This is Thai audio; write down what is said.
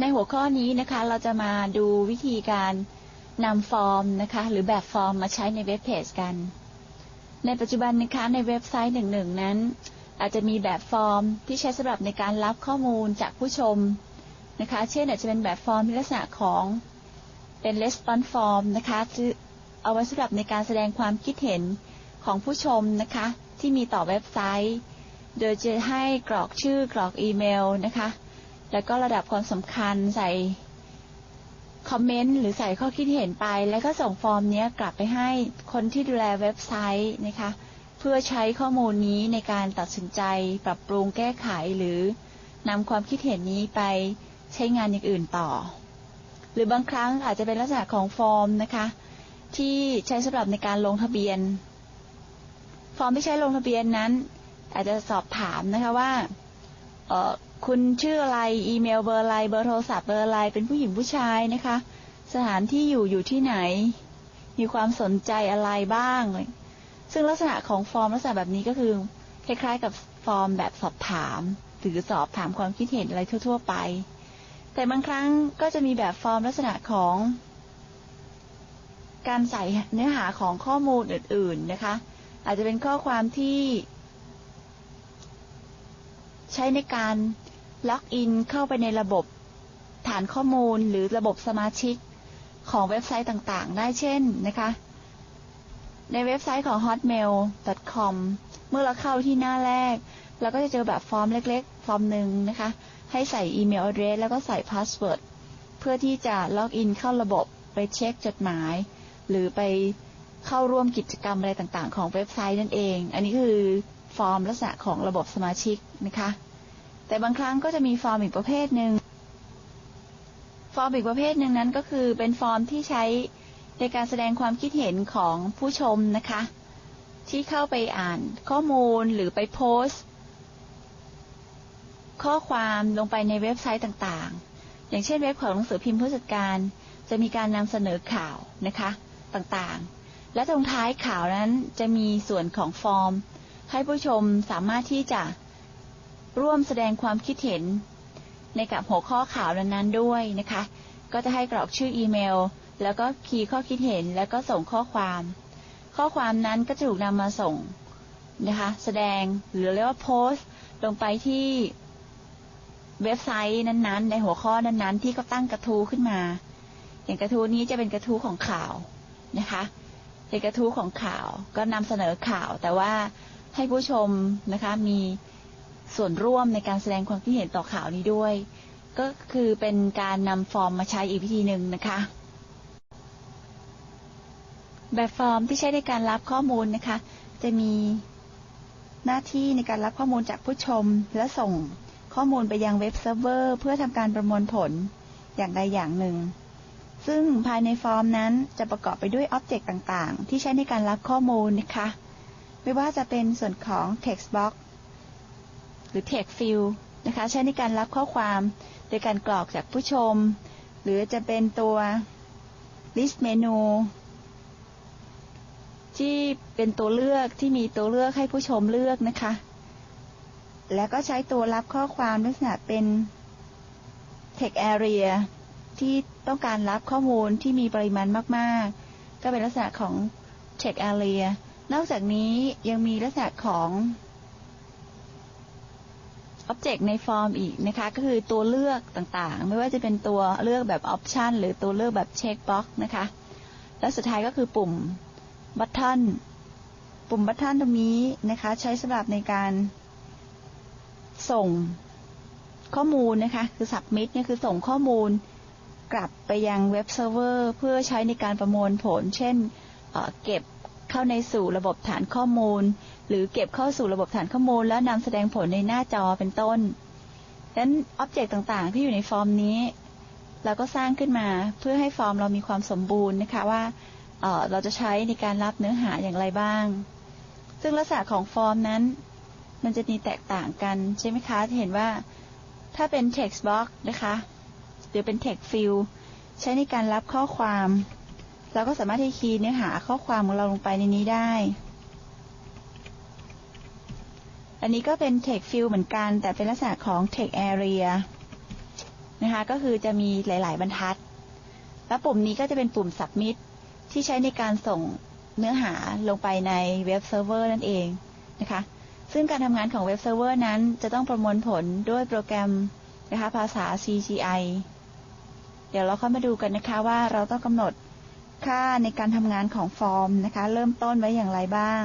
ในหัวข้อนี้นะคะเราจะมาดูวิธีการนำฟอร์มนะคะหรือแบบฟอร์มมาใช้ในเว็บเพจกัน ในปัจจุบันนะคะในเว็บไซต์หนึ่งๆนั้น อาจจะมีแบบฟอร์มที่ใช้สำหรับในการรับข้อมูลจากผู้ชมนะคะเช่นอาจจะเป็นแบบฟอร์มที่ลักษณะของเป็น response form นะคะเอาไว้สำหรับในการแสดงความคิดเห็นของผู้ชมนะคะที่มีต่อเว็บไซต์ โดยจะให้กรอกชื่อกรอกอีเมลนะคะ แล้วก็ระดับความสำคัญใส่คอมเมนต์หรือใส่ข้อคิดเห็นไป แล้วก็ส่งฟอร์มนี้กลับไปให้คนที่ดูแลเว็บไซต์นะคะ เพื่อใช้ข้อมูลนี้ในการตัดสินใจ ปรับปรุงแก้ไขหรือนำความคิดเห็นนี้ไปใช้งานอย่างอื่นต่อ หรือบางครั้งอาจจะเป็นลักษณะของฟอร์มนะคะ ที่ใช้สำหรับในการลงทะเบียน ฟอร์มที่ใช้ลงทะเบียนนั้น อาจจะสอบถามนะคะว่า คุณชื่ออะไร อีเมลเบอร์อะไร เบอร์โทรศัพท์เบอร์อะไร เป็นผู้หญิงผู้ชายนะคะ สถานที่อยู่อยู่ที่ไหน มีความสนใจอะไรบ้าง ซึ่งลักษณะของฟอร์มลักษณะแบบนี้ก็คือคล้ายๆ กับฟอร์มแบบสอบถามหรือสอบถามความคิดเห็นอะไรทั่ว ๆ ไป แต่บางครั้งก็จะมีแบบฟอร์มลักษณะของ การใส่เนื้อหาของข้อมูลอื่น ๆ นะคะ อาจจะเป็นข้อความที่ใช้ในการ ล็อกอินเข้าไปในระบบ ฐานข้อมูลหรือระบบสมาชิกของเว็บไซต์ต่างๆ ได้เช่นนะคะ ในเว็บไซต์ของ hotmail.com เมื่อเราเข้าที่หน้าแรก เราก็จะเจอแบบฟอร์มเล็กๆ ฟอร์มหนึ่งนะคะ ให้ใส่อีเมล address แล้วก็ใส่พาสเวิร์ดเพื่อที่จะล็อกอินเข้าระบบไปเช็คจดหมาย หรือไปเข้าร่วมกิจกรรมอะไรต่างๆ ของเว็บไซต์นั่นเอง อันนี้คือฟอร์มลักษณะของระบบสมาชิกนะคะ แต่บางครั้งก็จะมีฟอร์มอีกประเภทหนึ่งฟอร์มอีกประเภทหนึ่งนั้นก็คือเป็นฟอร์มที่ใช้ในการแสดงความคิดเห็นของผู้ชมนะคะ ที่เข้าไปอ่านข้อมูลหรือไปโพสต์ ข้อความลงไปในเว็บไซต์ต่างๆ อย่างเช่นเว็บของหนังสือพิมพ์ผู้จัดการ จะมีการนำเสนอข่าวนะคะต่างๆ และตรงท้ายข่าวนั้นจะมีส่วนของฟอร์ม ให้ผู้ชมสามารถที่จะ ร่วมแสดงความคิดเห็น ในกับหัวข้อข่าวนั้นๆด้วยนะคะ ก็จะให้กรอกชื่ออีเมล แล้วก็คีย์ข้อคิดเห็นแล้วก็ส่งข้อความ ข้อความนั้นก็จะถูกนำมาส่งนะคะ แสดงหรือเรียกว่าโพสต์ลงไปที่เว็บไซต์นั้นๆ ในหัวข้อนั้นๆ ที่เขาตั้งกระทู้ขึ้นมา อย่างกระทู้นี้จะเป็นกระทู้ของข่าวนะคะเป็นกระทู้ของข่าวก็นำเสนอข่าว แต่ว่าให้ผู้ชมนะคะมี ส่วนร่วมในการแสดงความคิดเห็นต่อข่าวนี้ด้วย ก็คือเป็นการนำฟอร์มมาใช้อีกวิธีหนึ่งนะคะ แบบฟอร์มที่ใช้ในการรับข้อมูลนะคะ จะมีหน้าที่ในการรับข้อมูลจากผู้ชม และส่งข้อมูลไปยังเว็บเซิร์ฟเวอร์เพื่อทำการประมวลผลอย่างใดอย่างหนึ่ง ซึ่งภายในฟอร์มนั้นจะประกอบไปด้วยอ็อบเจกต์ต่างๆ ที่ใช้ในการรับข้อมูลนะคะ ไม่ว่าจะเป็นส่วนของ text box หรือ text field นะคะใช้ในการรับข้อความโดยการกรอกจากผู้ชม หรือจะเป็นตัว list menu ที่เป็นตัวเลือกที่มีตัวเลือกให้ผู้ชมเลือกนะคะ แล้วก็ใช้ตัวรับข้อความลักษณะเป็น text area ที่ต้องการรับข้อมูลที่มีปริมาณมาก ๆ ก็เป็นลักษณะของ text area นอกจากนี้ยังมีลักษณะของ Object ในฟอร์มอีกนะคะ ก็คือตัวเลือกต่างๆ ไม่ว่าจะเป็นตัวเลือกแบบ Option หรือตัวเลือกแบบ Checkbox นะคะ และสุดท้ายก็คือปุ่ม Button ปุ่ม Button ตรงนี้นะคะ ใช้สำหรับในการส่งข้อมูลนะคะ คือ Submit เนี่ยคือส่งข้อมูลกลับไปยังเว็บเซิร์ฟเวอร์ เพื่อใช้ในการประมวลผล เช่นเเก็บ เข้าในสู่ระบบฐานข้อมูล หรือเก็บเข้าสู่ระบบฐานข้อมูล แล้วนำแสดงผลในหน้าจอเป็นต้นดังนั้นอ็อบเจกต์ต่างๆ ที่อยู่ในฟอร์มนี้ เราก็สร้างขึ้นมาเพื่อให้ฟอร์มเรามีความสมบูรณ์นะคะว่าเเราจะใช้ในการรับเนื้อหาอย่างไรบ้าง ซึ่งลักษณะของฟอร์มนั้น มันจะมีแตกต่างกันใช่ไหมคะเห็นว่าถ้าเป็น text box นะคะ หรือเป็น text field ใช้ในการรับข้อความ เราก็สามารถที่คีย์เนื้อหาข้อความของเราลงไปในนี้ได้ อันนี้ก็เป็น text field เหมือนกัน แต่เป็นลักษณะของ text area นะคะก็คือจะมีหลาย ๆ บรรทัด แล้วปุ่มนี้ก็จะเป็นปุ่ม submit ที่ใช้ในการส่งเนื้อหาลงไปในเว็บเซิร์ฟเวอร์นั่นเองนะคะ ซึ่งการทำงานของเว็บเซิร์ฟเวอร์นั้นจะต้องประมวลผลด้วยโปรแกรมนะคะภาษา CGI เดี๋ยวเราค่อยมาดูกันนะคะว่าเราต้องกำหนด ค่าในการทำงานของฟอร์มนะคะ เริ่มต้นไว้อย่างไรบ้าง